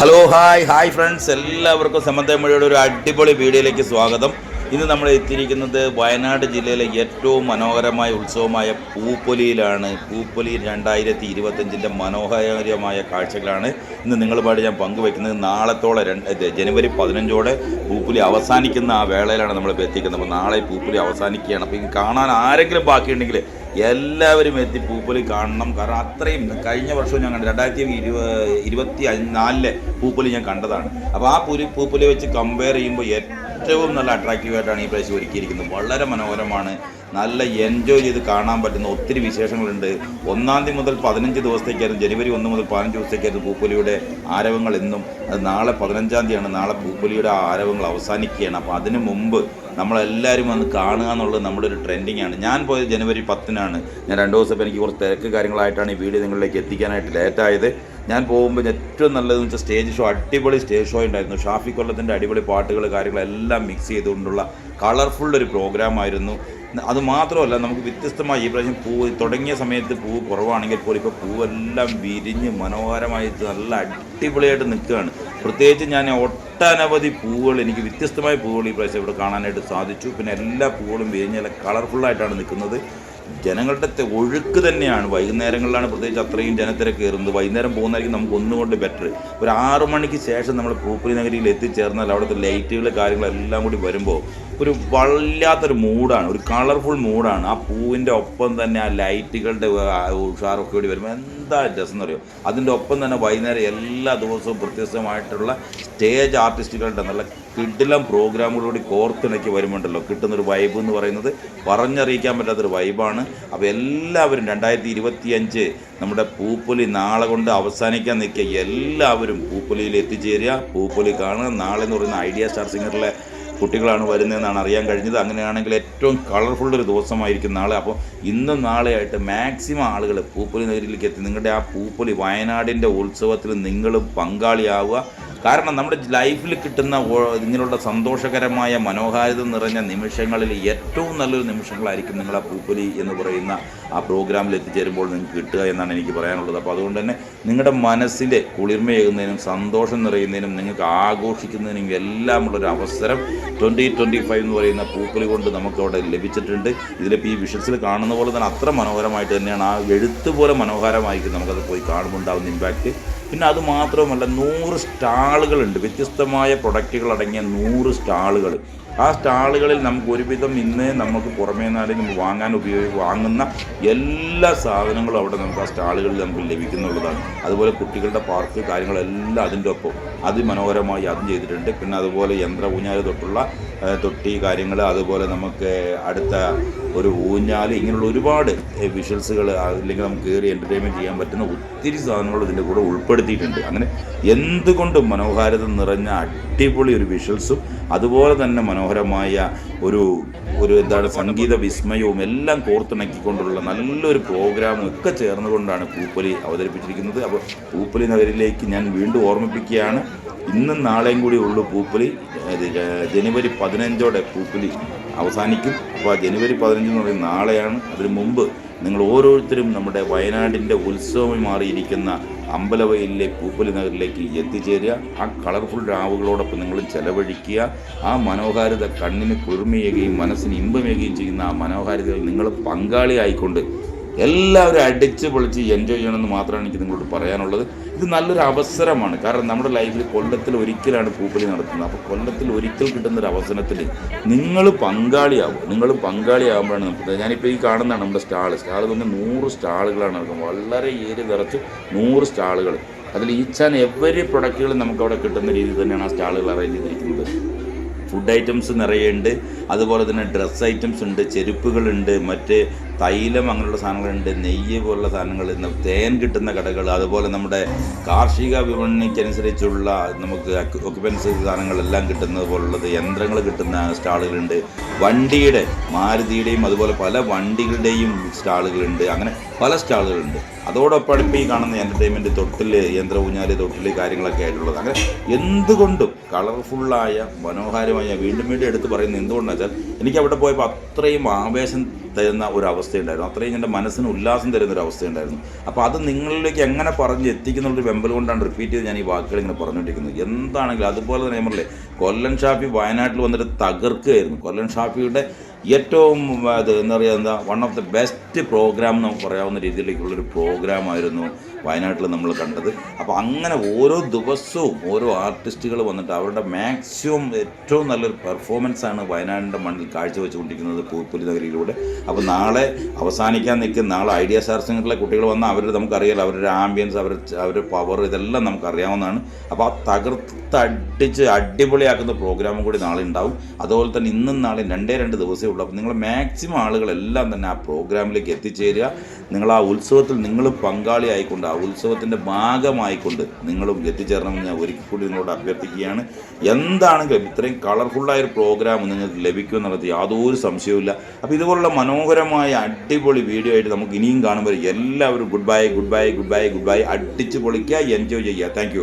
Hello hi hi friends എല്ലാവർക്കും സമന്തമഴയുടെ ഒരു അടിപൊളി വീഡിയോയിലേക്ക് സ്വാഗതം. ഇന്ന് നമ്മൾ എത്തിയിരിക്കുന്നത് വയനാട് ജില്ലയിലെ ഏറ്റവും മനോഹരമായ ഉത്സവമായ പൂപ്പൊലിയിലാണ്. പൂപ്പൊലി രണ്ടായിരത്തി ഇരുപത്തഞ്ചിന്റെ മനോഹരമായ കാഴ്ചകളാണ് ഇന്ന് നിങ്ങളുമായിട്ട് ഞാൻ പങ്കുവെക്കുന്നത് നാളത്തോടെ രണ്ട് ജനുവരി പതിനഞ്ചോടെ പൂപ്പൊലി അവസാനിക്കുന്ന ആ വേളയിലാണ് നമ്മളിപ്പോൾ എത്തിക്കുന്നത് അപ്പോൾ നാളെ പൂപ്പൊലി അവസാനിക്കുകയാണ്. അപ്പോൾ ഇത് കാണാൻ ആരെങ്കിലും ബാക്കിയുണ്ടെങ്കിൽ എല്ലാവരും എത്തി പൂപ്പൊലി കാണണം. കാരണം അത്രയും കഴിഞ്ഞ വർഷവും ഞാൻ കണ്ടു. രണ്ടായിരത്തി ഇരുപ ഇരുപത്തി നാലിലെ പൂപ്പൊലി ഞാൻ കണ്ടതാണ്. അപ്പോൾ ആ പൂരി പൂപ്പൊലി വെച്ച് കമ്പയർ ചെയ്യുമ്പോൾ നല്ല അട്രാക്റ്റീവായിട്ടാണ് ഈ പ്രാവശ്യം ഒരുക്കിയിരിക്കുന്നത്. വളരെ മനോഹരമാണ്. നല്ല എൻജോയ് ചെയ്ത് കാണാൻ പറ്റുന്ന ഒത്തിരി വിശേഷങ്ങളുണ്ട്. ഒന്നാം തീയതി മുതൽ പതിനഞ്ച് ദിവസത്തേക്കായിരുന്നു. ജനുവരി ഒന്ന് മുതൽ പതിനഞ്ച് ദിവസത്തേക്കായിരുന്നു പൂപ്പൊലിയുടെ ആരവങ്ങൾ എന്നും. അത് നാളെ പതിനഞ്ചാം തീയതിയാണ്. നാളെ പൂപ്പൊലിയുടെ ആരവങ്ങൾ അവസാനിക്കുകയാണ്. അപ്പോൾ അതിന് മുമ്പ് നമ്മളെല്ലാവരും വന്ന് കാണുക എന്നുള്ളത് നമ്മുടെ ഒരു ട്രെൻഡിങ് ആണ്. ഞാൻ പോയത് ജനുവരി പത്തിനാണ്. ഞാൻ രണ്ട് ദിവസം എനിക്ക് കുറച്ച് തിരക്ക് കാര്യങ്ങളായിട്ടാണ് ഈ വീഡിയോ നിങ്ങളിലേക്ക് എത്തിക്കാനായിട്ട് ലേറ്റായത് ഞാൻ പോകുമ്പോൾ ഏറ്റവും നല്ലതെന്ന് വെച്ചാൽ സ്റ്റേജ് ഷോ അടിപൊളി സ്റ്റേജ് ഷോ ഉണ്ടായിരുന്നു. ഷാഫി കൊല്ലത്തിന്റെ അടിപൊളി പാട്ടുകൾ കാര്യങ്ങളെല്ലാം മിക്സ് ചെയ്തുകൊണ്ടുള്ള കളർഫുൾ ഒരു പ്രോഗ്രാം ആയിരുന്നു അത് മാത്രമല്ല നമുക്ക് വ്യത്യസ്തമായി ഈ പ്രാവശ്യം പൂവ് തുടങ്ങിയ സമയത്ത് പൂവ് കുറവാണെങ്കിൽ പോലും ഇപ്പോൾ പൂവെല്ലാം വിരിഞ്ഞ് മനോഹരമായിട്ട് നല്ല അടിപൊളിയായിട്ട് നിൽക്കുകയാണ്. പ്രത്യേകിച്ച് ഞാൻ ഒട്ടനവധി പൂവുകൾ എനിക്ക് വ്യത്യസ്തമായ പൂവുകൾ ഈ പ്രാവശ്യം ഇവിടെ കാണാനായിട്ട് സാധിച്ചു. പിന്നെ എല്ലാ പൂവുകളും വിരിഞ്ഞ് നല്ല കളർഫുള്ളായിട്ടാണ് നിൽക്കുന്നത്. ജനങ്ങളുടെ ഒഴുക്ക് തന്നെയാണ്. വൈകുന്നേരങ്ങളിലാണ് പ്രത്യേകിച്ച് അത്രയും ജനത്തിരക്ക് കയറുന്നത്. വൈകുന്നേരം പോകുന്നതായിരിക്കും നമുക്ക് ഒന്നുകൊണ്ട് ബെറ്റർ ഒരു ആറു മണിക്ക് ശേഷം നമ്മൾ പൂപ്പലി നഗരിയിൽ എത്തിച്ചേർന്നാൽ അവിടുത്തെ ലൈറ്റുകൾ കാര്യങ്ങളെല്ലാം കൂടി വരുമ്പോൾ ഒരു വല്ലാത്തൊരു മൂഡാണ് ഒരു കളർഫുൾ മൂഡാണ്. ആ പൂവിന്റെ ഒപ്പം തന്നെ ആ ലൈറ്റുകളുടെ ഉഷാറൊക്കെ കൂടി വരുമ്പോൾ എന്താ രസം എന്ന് പറയുമോ അതിന്റെ ഒപ്പം തന്നെ വൈകുന്നേരം എല്ലാ ദിവസവും വ്യത്യസ്തമായിട്ടുള്ള സ്റ്റേജ് ആർട്ടിസ്റ്റുകളുടെ നല്ല കിഡിലം പ്രോഗ്രാമുകളോട് കോർത്തിണക്കി വരുമ്പോണ്ടല്ലോ. കിട്ടുന്നൊരു വൈബ് എന്ന് പറയുന്നത് പറഞ്ഞറിയിക്കാൻ പറ്റാത്തൊരു വൈബാണ് അപ്പോൾ എല്ലാവരും രണ്ടായിരത്തി ഇരുപത്തിയഞ്ച് നമ്മുടെ പൂപ്പൊലി നാളെ കൊണ്ട് അവസാനിക്കാൻ നിൽക്കുക. എല്ലാവരും പൂപ്പൊലിയിൽ എത്തിച്ചേരുക. പൂപ്പൊലി കാണുക. നാളെ എന്ന് പറയുന്ന ഐഡിയ സ്റ്റാർ സിംഗറിലെ കുട്ടികളാണ് വരുന്നതെന്നാണ് അറിയാൻ കഴിഞ്ഞത്. അങ്ങനെയാണെങ്കിൽ ഏറ്റവും കളർഫുൾ ഒരു ദിവസമായിരിക്കും നാളെ. അപ്പോൾ ഇന്നും നാളെയായിട്ട് മാക്സിമം ആളുകൾ പൂപ്പൊലി നഗരിയിലേക്ക് എത്തി. നിങ്ങളുടെ ആ പൂപ്പൊലി വയനാടിന്റെ ഉത്സവത്തിൽ നിങ്ങളും പങ്കാളിയാവുക. കാരണം നമ്മുടെ ലൈഫിൽ കിട്ടുന്ന ഇങ്ങനെയുള്ള സന്തോഷകരമായ മനോഹാരിത നിറഞ്ഞ നിമിഷങ്ങളിൽ ഏറ്റവും നല്ലൊരു നിമിഷങ്ങളായിരിക്കും നിങ്ങൾ ആ പൂപ്പൊലി എന്ന് പറയുന്ന ആ പ്രോഗ്രാമിൽ എത്തിച്ചേരുമ്പോൾ നിങ്ങൾക്ക് കിട്ടുക എന്നാണ് എനിക്ക് പറയാനുള്ളത്. അപ്പോൾ അതുകൊണ്ട് തന്നെ നിങ്ങളുടെ മനസ്സിന്റെ കുളിർമയേകുന്നതിനും സന്തോഷം നിറയുന്നതിനും നിങ്ങൾക്ക് ആഘോഷിക്കുന്നതിനും എല്ലാമുള്ളൊരു അവസരം ട്വന്റി ട്വന്റി ഫൈവ് എന്ന് പറയുന്ന പൂപ്പൊലി കൊണ്ട് നമുക്ക് അവിടെ ലഭിച്ചിട്ടുണ്ട്. ഇതിലിപ്പോൾ ഈ വിഷൻസിൽ കാണുന്ന പോലെ തന്നെ അത്ര മനോഹരമായിട്ട് തന്നെയാണ്. ആ എഴുത്ത് പോലെ മനോഹരമായിരിക്കും നമുക്കത് പോയി കാണുമ്പോൾ ഉണ്ടാകുന്ന ഇമ്പാക്റ്റ് പിന്നെ അത് മാത്രമല്ല നൂറ് സ്റ്റാളുകളുണ്ട്. വ്യത്യസ്തമായ പ്രൊഡക്റ്റുകൾ അടങ്ങിയ നൂറ് സ്റ്റാളുകൾ ആ സ്റ്റാളുകളിൽ നമുക്ക് ഒരുവിധം ഇന്ന് നമുക്ക് പുറമേ നിന്നാലും വാങ്ങാൻ ഉപയോഗി വാങ്ങുന്ന എല്ലാ സാധനങ്ങളും അവിടെ നമുക്ക് ആ സ്റ്റാളുകളിൽ നമുക്ക് ലഭിക്കുന്നുള്ളതാണ്. അതുപോലെ കുട്ടികളുടെ പാർക്ക് കാര്യങ്ങളെല്ലാം അതിന്റെ ഒപ്പം. അതിമനോഹരമായി അതും ചെയ്തിട്ടുണ്ട്. പിന്നെ അതുപോലെ യന്ത്ര ഊഞ്ഞാൽ തൊട്ടുള്ള തൊട്ടി കാര്യങ്ങൾ അതുപോലെ നമുക്ക് അടുത്ത ഒരു ഊഞ്ഞാൽ ഇങ്ങനെയുള്ള ഒരുപാട് വിഷ്വൽസുകൾ അല്ലെങ്കിൽ നമുക്ക് കയറി എന്റർടൈൻമെന്റ് ചെയ്യാൻ പറ്റുന്ന ഒത്തിരി സാധനങ്ങൾ ഇതിന്റെ കൂടെ ഉൾപ്പെടുത്തിയിട്ടുണ്ട്. അങ്ങനെ എന്തുകൊണ്ടും മനോഹാരിത നിറഞ്ഞ അടിപൊളി ഒരു വിഷ്വൽസും അതുപോലെ തന്നെ മനോഹരമായ ഒരു ഒരു എന്താണ് സംഗീത വിസ്മയവും എല്ലാം കോർത്തിണക്കിക്കൊണ്ടുള്ള നല്ലൊരു പ്രോഗ്രാമും ഒക്കെ ചേർന്നുകൊണ്ടാണ് പൂപ്പലി അവതരിപ്പിച്ചിരിക്കുന്നത്. അപ്പോൾ പൂപ്പലി നഗരിലേക്ക് ഞാൻ വീണ്ടും ഓർമ്മിപ്പിക്കുകയാണ്. ഇന്നും നാളെയും കൂടി ഉള്ളൂ പൂപ്പലി. ജനുവരി പതിനഞ്ചോടെ പൂപ്പലി അവസാനിക്കും. അപ്പോൾ ജനുവരി പതിനഞ്ച് എന്ന് പറയുന്നത് നാളെയാണ്. അതിനു മുമ്പ് നിങ്ങൾ ഓരോരുത്തരും നമ്മുടെ വയനാടിന്റെ ഉത്സവമായി മാറിയിരിക്കുന്ന അമ്പലവയലിലെ പൂപ്പലി നഗറിലേക്ക് എത്തിച്ചേരുക. ആ കളർഫുൾ രാവുകളോടൊപ്പം നിങ്ങൾ ചെലവഴിക്കുക. ആ മനോഹാരിത കണ്ണിന് കുളിർമയേകുകയും മനസ്സിന് ഇമ്പമേകുകയും ചെയ്യുന്ന ആ മനോഹാരിതയിൽ നിങ്ങൾ പങ്കാളിയായിക്കൊണ്ട് എല്ലാവരും അടിച്ച് പൊളിച്ച് എൻജോയ് ചെയ്യണമെന്ന് മാത്രമാണ് എനിക്ക് നിങ്ങളോട് പറയാനുള്ളത്. ഇത് നല്ലൊരു അവസരമാണ്. കാരണം നമ്മുടെ ലൈഫിൽ കൊല്ലത്തിൽ ഒരിക്കലാണ് പൂപ്പലി നടത്തുന്നത്. അപ്പോൾ കൊല്ലത്തിൽ ഒരിക്കൽ കിട്ടുന്ന ഒരു അവസരത്തിൽ നിങ്ങൾ പങ്കാളിയാവും നിങ്ങൾ പങ്കാളിയാകുമ്പോഴാണ് നമുക്ക് ഞാനിപ്പോൾ ഈ കാണുന്നതാണ് നമ്മുടെ സ്റ്റാൾ സ്റ്റാൾ തന്നെ നൂറ് സ്റ്റാളുകളാണ് നടക്കുന്നത്. വളരെ ഏരി നിറച്ച് നൂറ് സ്റ്റാളുകൾ. അതിൽ ഈച്ച് ആൻഡ് എവറി പ്രൊഡക്റ്റുകൾ നമുക്ക് അവിടെ കിട്ടുന്ന രീതിയിൽ തന്നെയാണ് ആ സ്റ്റാളുകൾ അറേഞ്ച് ചെയ്തിരിക്കുന്നത്. ഫുഡ് ഐറ്റംസ് നിറയുണ്ട് അതുപോലെ തന്നെ ഡ്രസ്സ് ഐറ്റംസ് ഉണ്ട് ചെരുപ്പുകളുണ്ട് മറ്റ് തൈലം അങ്ങനെയുള്ള സാധനങ്ങളുണ്ട് നെയ്യ് പോലുള്ള സാധനങ്ങൾ തേൻ കിട്ടുന്ന കടകൾ അതുപോലെ നമ്മുടെ കാർഷിക വിപണിക്കനുസരിച്ചുള്ള നമുക്ക് ഒക്യുപ്പൻസ് സാധനങ്ങളെല്ലാം കിട്ടുന്നത് പോലുള്ളത് യന്ത്രങ്ങൾ കിട്ടുന്ന സ്റ്റാളുകളുണ്ട്. വണ്ടിയുടെ മാരുതിയുടെയും അതുപോലെ പല വണ്ടികളുടെയും സ്റ്റാളുകളുണ്ട്. അങ്ങനെ പല സ്റ്റാളുകളുണ്ട്. അതോടൊപ്പം ഇപ്പോൾ ഈ കാണുന്ന എന്റർടൈൻമെന്റ് തൊട്ടിൽ യന്ത്ര ഊഞ്ഞാൽ തൊട്ടിൽ കാര്യങ്ങളൊക്കെ ആയിട്ടുള്ളത്. അങ്ങനെ എന്തുകൊണ്ടും കളർഫുള്ളായ മനോഹരമായ വീണ്ടും വീണ്ടും എടുത്ത് പറയുന്നത് എന്തുകൊണ്ടാണെന്ന് വെച്ചാൽ എനിക്ക് അവിടെ പോയപ്പോൾ അത്രയും ആവേശം തരുന്ന ഒരു അവസ്ഥയുണ്ടായിരുന്നു. അത്രയും എന്റെ മനസ്സിന് ഉല്ലാസം തരുന്ന ഒരു അവസ്ഥയുണ്ടായിരുന്നു. അപ്പോൾ അത് നിങ്ങളിലേക്ക് എങ്ങനെ പറഞ്ഞ് എത്തിക്കുന്നുള്ളൊരു വെമ്പൽ കൊണ്ടാണ് റിപ്പീറ്റ് ചെയ്ത് ഞാൻ ഈ വാക്കുകൾ ഇങ്ങനെ പറഞ്ഞുകൊണ്ടിരിക്കുന്നത്. എന്താണെങ്കിലും അതുപോലെ തന്നെ നമ്മളെ കൊല്ലൻ ഷാഫി വയനാട്ടിൽ വന്നിട്ട് തകർക്കുകയായിരുന്നു. കൊല്ലൻ ഷാഫിയുടെ ഏറ്റവും അത് എന്താ പറയുക എന്താ one of the best programme എന്ന് പറയാവുന്ന രീതിയിലേക്കുള്ളൊരു പ്രോഗ്രാമായിരുന്നു വയനാട്ടിൽ നമ്മൾ കണ്ടത്. അപ്പോൾ അങ്ങനെ ഓരോ ദിവസവും ഓരോ ആർട്ടിസ്റ്റുകൾ വന്നിട്ട് അവരുടെ മാക്സിമം ഏറ്റവും നല്ലൊരു പെർഫോമൻസാണ് വയനാടിന്റെ മണ്ണിൽ കാഴ്ചവെച്ചുകൊണ്ടിരിക്കുന്നത് പൂപ്പുലി നഗരിയിലൂടെ. അപ്പോൾ നാളെ അവസാനിക്കാൻ നിൽക്കുന്ന നാളെ ഐഡിയ സിംഗറിലെ കുട്ടികൾ വന്ന അവർ നമുക്കറിയാലോ അവരുടെ ആംബിയൻസ് അവർ അവരുടെ പവർ ഇതെല്ലാം നമുക്കറിയാവുന്നതാണ്. അപ്പോൾ ആ തകർത്തടിച്ച് അടിപൊളിയാക്കുന്ന പ്രോഗ്രാമും കൂടി നാളെ ഉണ്ടാവും. അതുപോലെ തന്നെ ഇന്നും നാളെ രണ്ടേ രണ്ട് ദിവസമേ ഉള്ളൂ. അപ്പോൾ നിങ്ങൾ മാക്സിമം ആളുകളെല്ലാം തന്നെ ആ പ്രോഗ്രാമിലേക്ക് എത്തിച്ചേരുക. നിങ്ങൾ ആ ഉത്സവത്തിൽ നിങ്ങൾ പങ്കാളിയായിക്കൊണ്ട് ആ ഉത്സവത്തിന്റെ ഭാഗമായിക്കൊണ്ട് നിങ്ങളും എത്തിച്ചേരണമെന്ന് ഞാൻ ഒരിക്കൽ കൂടി നിങ്ങളോട് അഭ്യർത്ഥിക്കുകയാണ്. എന്താണെങ്കിലും ഇത്രയും കളർഫുള്ളായ ഒരു പ്രോഗ്രാം നിങ്ങൾക്ക് ലഭിക്കുമെന്നുള്ളത് യാതൊരു സംശയവുമില്ല അപ്പോൾ ഇതുപോലുള്ള മനോഹരമായ അടിപൊളി വീഡിയോ ആയിട്ട് നമുക്ക് ഇനിയും കാണുമ്പോൾ എല്ലാവരും goodbye goodbye goodbye goodbye അടിച്ച് പൊളിക്കുക എൻജോയ് ചെയ്യുക. താങ്ക്